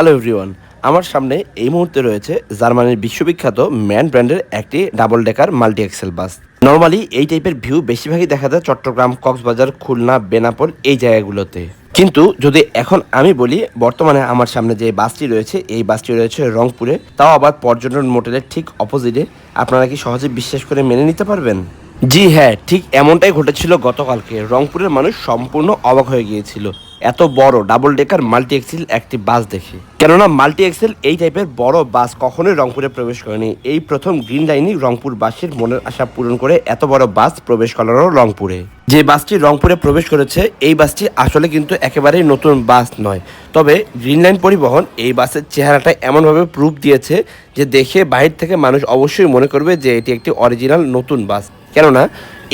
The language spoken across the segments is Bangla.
হ্যালো এভরিওয়ান আমার সামনে এই মুহূর্তে রয়েছে জার্মানির বিশ্ববিখ্যাত ম্যান ব্র্যান্ডের একটি double decker multi axle bus. Normally এই টাইপের ভিউ বেশিরভাগই দেখা যায় চট্টগ্রাম, কক্সবাজার, খুলনা, বেনাপোল এই জায়গাগুলোতে। কিন্তু যদি এখন আমি বলি, বর্তমানে আমার সামনে যে বাসটি রয়েছে, এই বাসটি রয়েছে রংপুরে। তাও আবার পর্যটন মোটেলের ঠিক অপোজিটে আপনারা কি সহজে বিশ্বাস করে মেনে নিতে পারবেন? জি হ্যাঁ ঠিক এমনটাই ঘটেছিল গতকালকে। রংপুরের মানুষ সম্পূর্ণ অবাক হয়ে গিয়েছিল। এত বড় ডাবল ডেকার মাল্টি এক্সেল একটি বাস দেখে। কেননা মাল্টি এক্সেল এই টাইপের বড় বাস কখনোই রংপুরে প্রবেশ করেনি। এই প্রথম গ্রিন লাইনই রংপুর বাসের মনের আশা পূরণ করে এত বড় বাস প্রবেশ করারও রংপুরে। যে বাসটি রংপুরে প্রবেশ করেছে, এই বাসটি আসলে কিন্তু একেবারেই নতুন বাস নয়। তবে গ্রিন লাইন পরিবহন এই বাসের চেহারাটা এমনভাবে প্রুফ দিয়েছে যে দেখে বাহির থেকে মানুষ অবশ্যই মনে করবে যে এটি একটি অরিজিনাল নতুন বাস। কেননা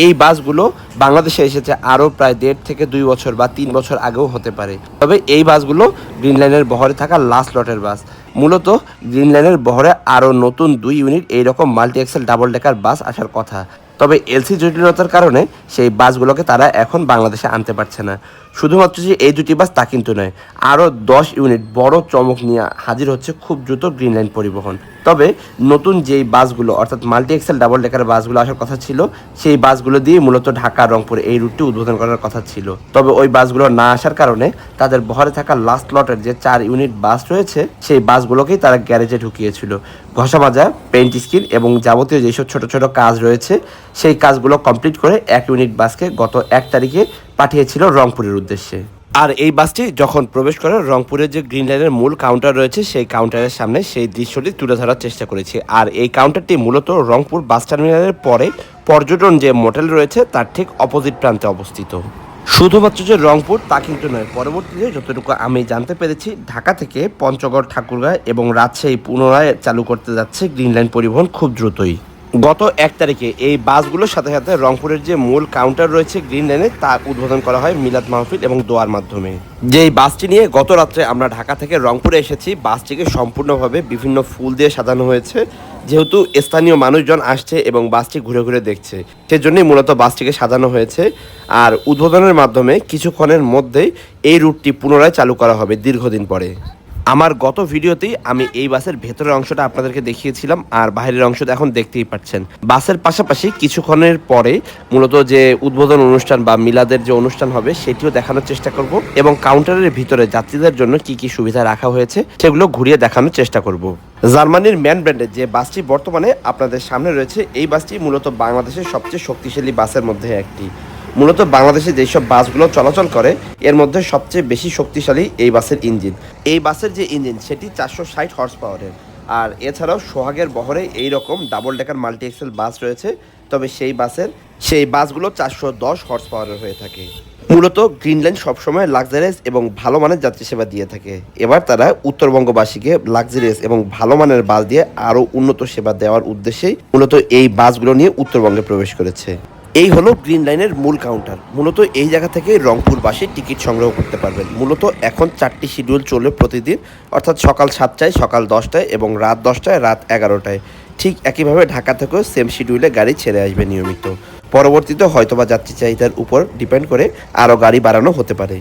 এই বাসগুলো বাংলাদেশে এসেছে আরও প্রায় দেড় থেকে দুই বছর বা তিন বছর আগেও হতে পারে। তবে এই বাসগুলো গ্রিন লাইনের বহরে থাকা লাস্ট লটের বাস। মূলত গ্রিন লাইনের বহরে আরও নতুন দুই ইউনিট এইরকম multi axle double decker bus আসার কথা। তবে এলসি জটিলতার কারণে সেই বাসগুলোকে তারা এখন বাংলাদেশে আনতে পারছে না। শুধুমাত্র যে এই দুটি বাস তা কিন্তু নয়, আরও দশ ইউনিট বড় চমক নিয়ে হাজির হচ্ছে খুব দ্রুত গ্রিন লাইন পরিবহন। তবে নতুন যেই বাসগুলো, অর্থাৎ মাল্টি এক্সেল ডাবল ডেকার বাসগুলো আসার কথা ছিল, সেই বাসগুলো দিয়ে মূলত ঢাকা, রংপুর এই রুটটি উদ্বোধন করার কথা ছিল। তবে ওই বাসগুলো না আসার কারণে তাদের বহরে থাকা লাস্ট লটের যে চার ইউনিট বাস রয়েছে, সেই বাসগুলোকেই তারা গ্যারেজে ঢুকিয়েছিল। ঘষা মাজা পেন্ট স্কিন এবং যাবতীয় যেসব ছোট ছোট কাজ রয়েছে, সেই কাজগুলো কমপ্লিট করে এক ইউনিট বাসকে গত এক তারিখে পাঠিয়েছিল রংপুরের উদ্দেশ্যে। আর এই বাসটি যখন প্রবেশ করে রংপুরের যে গ্রিন লাইনের মূল কাউন্টার রয়েছে, সেই কাউন্টারের সামনে সেই দৃশ্যটি তুলে ধরার চেষ্টা করেছি। আর এই কাউন্টারটি মূলত রংপুর বাস টার্মিনালের পরে পর্যটন যে মোটেল রয়েছে, তার ঠিক অপোজিট প্রান্তে অবস্থিত। শুধুমাত্র যে রংপুর, তা কিন্তু নয়, পরবর্তীতে যতটুকু আমি জানতে পেরেছি, ঢাকা থেকে পঞ্চগড় ঠাকুরগাঁও এবং রাজশাহী পুনরায় চালু করতে যাচ্ছে গ্রিন লাইন পরিবহন খুব দ্রুতই। গত এক তারিখে এই বাসগুলোর সাথে সাথে রংপুরের যে মূল কাউন্টার রয়েছে গ্রিন লাইনে তা উদ্বোধন করা হয় মিলাদ মাহফিল এবং দোয়ার মাধ্যমে। যে এই বাসটি নিয়ে গত রাত্রে আমরা ঢাকা থেকে রংপুরে এসেছি, বাসটিকে সম্পূর্ণভাবে বিভিন্ন ফুল দিয়ে সাজানো হয়েছে। যেহেতু স্থানীয় মানুষজন আসছে এবং বাসটি ঘুরে ঘুরে দেখছে, সেজন্যই মূলত বাসটিকে সাজানো হয়েছে। আর উদ্বোধনের মাধ্যমে কিছুক্ষণের মধ্যেই এই রুটটি পুনরায় চালু করা হবে দীর্ঘদিন পরে। আমার গত ভিডিওতেই আমি এই বাসের ভেতরের অংশটা আপনাদেরকে দেখিয়েছিলাম, আর বাইরের অংশটা এখন দেখতেই পাচ্ছেন। বাসের পাশাপাশি কিছুক্ষণের পরে মূলত যে উদ্বোধন অনুষ্ঠান বা মিলাদের যে অনুষ্ঠান হবে, সেটিও দেখানোর চেষ্টা করব এবং কাউন্টারের ভিতরে যাত্রীদের জন্য কি কি সুবিধা রাখা হয়েছে, সেগুলো ঘুরিয়ে দেখানোর চেষ্টা করব। জার্মানির ম্যান ব্র্যান্ডের যে বাসটি বর্তমানে আপনাদের সামনে রয়েছে, এই বাসটি মূলত বাংলাদেশের সবচেয়ে শক্তিশালী বাসের মধ্যে একটি। মূলত বাংলাদেশে যেসব বাসগুলো চলাচল করে, এর মধ্যে সবচেয়ে বেশি শক্তিশালী এই বাসের ইঞ্জিন। এই বাসের যে ইঞ্জিন, সেটি চারশো ষাট হর্স পাওয়ারের আর এছাড়াও সোহাগের বহরে এই রকম double decker multi axle bus রয়েছে, তবে সেই বাসের, সেই বাসগুলো চারশো দশ হর্স পাওয়ারের হয়ে থাকে। মূলত গ্রিনল্যান্ড সবসময় লাক্সারিয়াস এবং ভালো মানের যাত্রী সেবা দিয়ে থাকে। এবার তারা উত্তরবঙ্গবাসীকে লাক্সারিয়াস এবং ভালো মানের বাস দিয়ে আরও উন্নত সেবা দেওয়ার উদ্দেশ্যেই মূলত এই বাসগুলো নিয়ে উত্তরবঙ্গে প্রবেশ করেছে। এই হলো গ্রিন লাইনের মূল কাউন্টার মূলত এই জায়গা থেকে রংপুর বাসে টিকিট সংগ্রহ করতে পারবেন। মূলত এখন চারটি শিডিউল চলে প্রতিদিন, অর্থাৎ সকাল সাতটায়, সকাল দশটায় এবং রাত দশটায়, রাত এগারোটায়। ঠিক একইভাবে ঢাকা থেকেও সেম শিডিউলে গাড়ি ছেড়ে আসবে নিয়মিত। পরবর্তীতে হয়তোবা যাত্রী চাহিদার উপর ডিপেন্ড করে আরও গাড়ি বাড়ানো হতে পারে।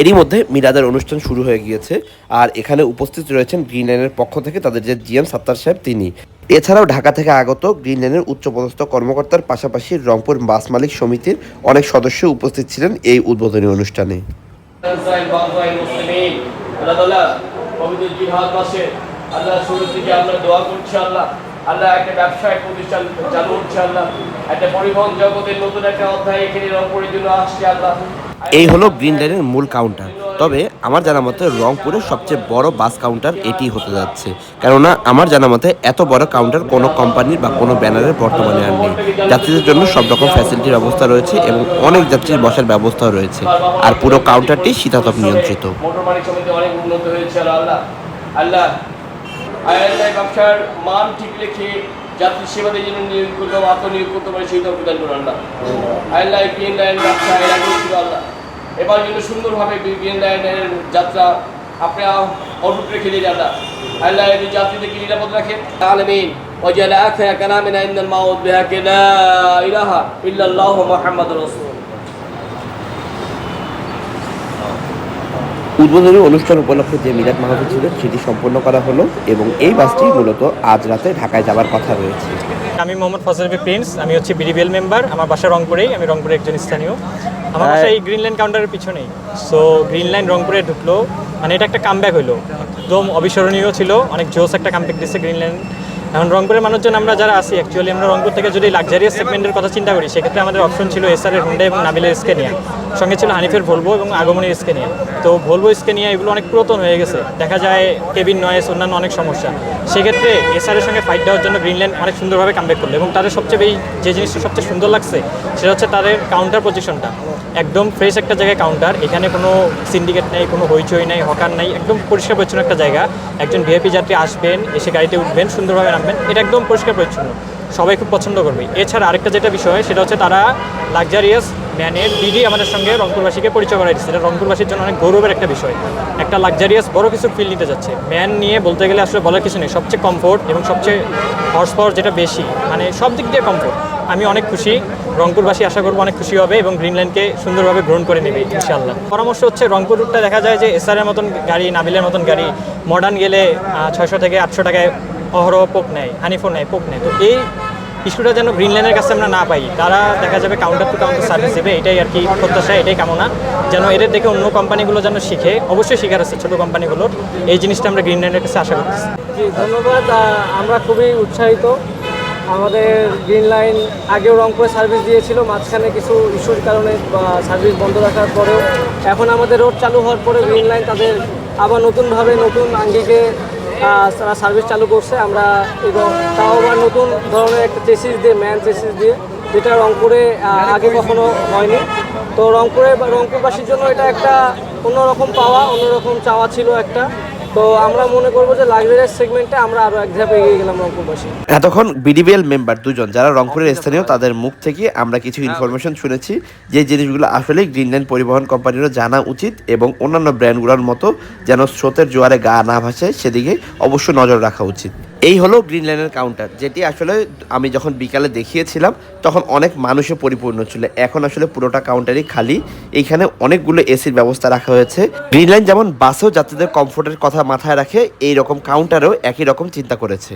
এরই মধ্যে মিরাদের অনুষ্ঠান শুরু হয়ে গিয়েছে। আর এখানে উপস্থিত রয়েছেন গ্রিন লাইনের পক্ষ থেকে তাদের যে জিএম সাত্তার সাহেব, তিনি। এছাড়াও ঢাকা থেকে আগত গ্রিন লাইনের উচ্চপদস্থ কর্মকর্তার পাশাপাশি রংপুর বাস মালিক সমিতির অনেক সদস্য উপস্থিত ছিলেন এই উদ্বোধনী অনুষ্ঠানে। আল্লাহ একটা প্রতিষ্ঠান চালু হচ্ছে আল্লাহ একটা পরিবহন জগতের নতুন একটা অধ্যায় এখানে রংপুরের জন্য আসছে আল্লাহ এই হলো গ্রিন লাইনের মূল কাউন্টার তবে আমার জানা মতে রংপুরের সবচেয়ে বড় বাস কাউন্টার এটি হতে যাচ্ছে। কেননা আমার জানা মতে এত বড় কাউন্টার কোনো কোম্পানির বা কোনো ব্যানারের বর্তমানে আর নেই। যাত্রীদের জন্য সব রকম ফ্যাসিলিটির ব্যবস্থা রয়েছে এবং অনেক যাত্রীর বসার ব্যবস্থাও রয়েছে। আর পুরো কাউন্টারটি শীতাতপ নিয়ন্ত্রিত। যাত্রী সেবাদের জন্য নিয়োগ আত্মনিয়োগ করতে পারে সেই প্রদান আল্লাহ। ব্যবসা আল্লাহ। এবার যেন সুন্দরভাবে গ্রিন লাইনের যাত্রা আপনি অটুট রেখে দিয়ে আল্লাহ আল্লাহ এই যাত্রীদেরকে নিরাপদ রাখেন আলমিন وجعل آخر كلامنا عند الموت بها لا إله إلا الله محمد رسول উদ্বোধনী অনুষ্ঠান উপলক্ষে যে মিলাদ মাহফিল ছিল, সেটি সম্পন্ন করা হলো এবং এই বাসটি মূলত আজ রাতে ঢাকায় যাবার কথা রয়েছে। আমি মোহাম্মদ ফজলবি প্রিন্স, আমি হচ্ছে বিডিবিএল মেম্বার, আমার বাসা রংপুরেই, আমি রংপুরে একজন স্থানীয়। আমার বাসা এই গ্রিন লাইন কাউন্টারের পিছনেই। সো গ্রিন লাইন রংপুরে ঢুকলো মানে এটা একটা কামব্যাক হলো। একদম অবিস্মরণীয় ছিল, অনেক জোস একটা কামব্যাক দিচ্ছে গ্রিন লাইন এখন রংপুরের মানুষজন আমরা যারা আছি অ্যাকচুয়ালি আমরা রংপুর থেকে যদি লাক্সারিয়াস সেগমেন্টের কথা চিন্তা করি, সেক্ষেত্রে আমাদের অপশন ছিল এসআরের হুন্ডা এবং নাবিলের স্কেনিয়া সঙ্গে ছিল হানিফের ভলভো এবং আগমনের স্কেনিয়া তো ভলভো স্কেনিয়া এগুলো অনেক পুরাতন হয়ে গেছে। দেখা যায় কেবিন নয়েস অন্যান্য অনেক সমস্যা। সেক্ষেত্রে এসআরের সঙ্গে ফাইট দেওয়ার জন্য গ্রিনল্যান্ড অনেক সুন্দরভাবে কামব্যাক করল এবং তাদের সবচেয়ে বেশি যে জিনিসটা সবচেয়ে সুন্দর লাগছে, সেটা হচ্ছে তাদের কাউন্টার পজিশনটা একদম ফ্রেশ একটা জায়গায় কাউন্টার এখানে কোনো সিন্ডিকেট নেই, কোনো হইচই নেই, হকার নাই, একদম পরিষ্কার পরিচ্ছন্ন একটা জায়গা। একজন ভিআইপি যাত্রী আসবেন, এসে গাড়িতে উঠবেন, সুন্দরভাবে নামবেন এটা একদম পরিষ্কার পরিচ্ছন্ন। সবাই খুব পছন্দ করবে। এছাড়া আরেকটা যেটা বিষয়, সেটা হচ্ছে তারা লাক্সারিয়াস ম্যানের দিদি আমাদের সঙ্গে রংপুরবাসীকে পরিচয় করাই দিচ্ছে। এটা রংপুরবাসীর জন্য অনেক গৌরবের একটা বিষয়। একটা লাক্সারিয়াস বড় কিছু ফিল নিতে যাচ্ছে। ম্যান নিয়ে বলতে গেলে আসলে বলার কিছু নেই। সবচেয়ে কমফোর্ট এবং সবচেয়ে হর্স পাওয়ার যেটা বেশি মানে সব দিক দিয়ে কমফোর্ট আমি অনেক খুশি। রংপুরবাসী আশা করব অনেক খুশি হবে এবং গ্রিনল্যান্ডকে সুন্দরভাবে গ্রহণ করে নেবে ইনশাল্লাহ পরামর্শ হচ্ছে রংপুর রুটটা দেখা যায় যে এসআরের মতন গাড়ি, নাবিলের মতন গাড়ি মডার্ন গেলে ছয়শো থেকে আটশো টাকায় অহরহ পোক নেয় হানিফোন নেয় পোক নেয়। তো এই ইস্যুটা যেন গ্রিনল্যান্ডের কাছে আমরা না পাই, তারা দেখা যাবে কাউন্টার টু কাউন্টার সার্ভিস দেবে, এটাই আর কি প্রত্যাশা, এটাই কামনা। যেন এদের দেখে অন্য কোম্পানিগুলো যেন শিখে, অবশ্যই শিখার আছে ছোটো কোম্পানিগুলোর এই জিনিসটা আমরা গ্রিনল্যান্ডের কাছে আশা করতেছি। জি, ধন্যবাদ আমরা খুবই উৎসাহিত। আমাদের গ্রিন লাইন আগেও রংপুরে সার্ভিস দিয়েছিল, মাঝখানে কিছু ইস্যুর কারণে সার্ভিস বন্ধ রাখার পরেও। এখন আমাদের রোড চালু হওয়ার পরে গ্রিন লাইন তাদের আবার নতুনভাবে নতুন আঙ্গিকে তারা সার্ভিস চালু করছে। আমরা এবং তাও আবার নতুন ধরনের একটা চেসিস দিয়ে ম্যান চেসিস দিয়ে যেটা রংপুরে আগে কখনো হয়নি। তো রংপুরে রংপুরবাসীর জন্য এটা একটা অন্যরকম পাওয়া অন্যরকম চাওয়া ছিল একটা। তো আমরা মনে করব যে লাক্সারিয়াস সেগমেন্টে আমরা আরও এক ধাপ এগিয়ে গেলাম রংপুরবাসী এতক্ষণ বিডিবিএল মেম্বার দুজন যারা রংপুরের স্থানীয় তাদের মুখ থেকে আমরা কিছু ইনফরমেশন শুনেছি যে জিনিসগুলো আসলে গ্রিনল্যান্ড পরিবহন কোম্পানিরও জানা উচিত এবং অন্যান্য ব্র্যান্ডগুলোর মতো যেন স্রোতের জোয়ারে গা না ভাসায় সেদিকে অবশ্য নজর রাখা উচিত। এই হলো গ্রিনল্যান্ডের কাউন্টার যেটি আসলে আমি যখন বিকালে দেখিয়েছিলাম, তখন অনেক মানুষে পরিপূর্ণ ছিল। এখন আসলে পুরোটা কাউন্টারই খালি। এইখানে অনেকগুলো এসির ব্যবস্থা রাখা হয়েছে। গ্রিন লাইন যেমন বাসেও যাত্রীদের কমফোর্টের কথা মাথায় রাখে এই রকম কাউন্টারেও একই রকম চিন্তা করেছে।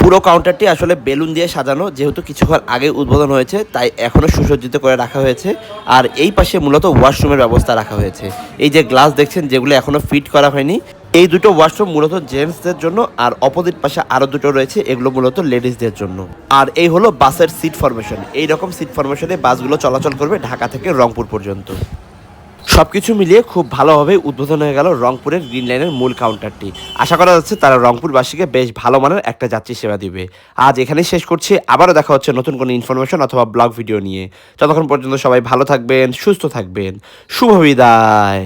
পুরো কাউন্টারটি আসলে বেলুন দিয়ে সাজানো, যেহেতু কিছুক্ষণ আগে উদ্বোধন হয়েছে, তাই এখনও সুসজ্জিত করে রাখা হয়েছে। আর এই পাশে মূলত ওয়াশরুমের ব্যবস্থা রাখা হয়েছে। এই যে গ্লাস দেখছেন, যেগুলো এখনও ফিট করা হয়নি। এই দুটো ওয়াশরুম মূলত জেন্টসদের জন্য আর অপোজিট পাশে আরও দুটো রয়েছে, এগুলো মূলত লেডিসদের জন্য। আর এই হলো বাসের সিট ফরমেশন এই রকম সিট ফরমেশনে বাসগুলো চলাচল করবে ঢাকা থেকে রংপুর পর্যন্ত। সবকিছু মিলিয়ে খুব ভালোভাবে উদ্বোধন হয়ে গেল রংপুরের গ্রিন লাইনের মূল কাউন্টারটি আশা করা যাচ্ছে তারা রংপুরবাসীকে বেশ ভালো মানের একটা যাত্রী সেবা দিবে। আজ এখানেই শেষ করছি। আবারও দেখা হচ্ছে নতুন কোনো ইনফরমেশন অথবা ব্লগ ভিডিও নিয়ে। যতক্ষণ পর্যন্ত সবাই ভালো থাকবেন, সুস্থ থাকবেন। শুভ বিদায়।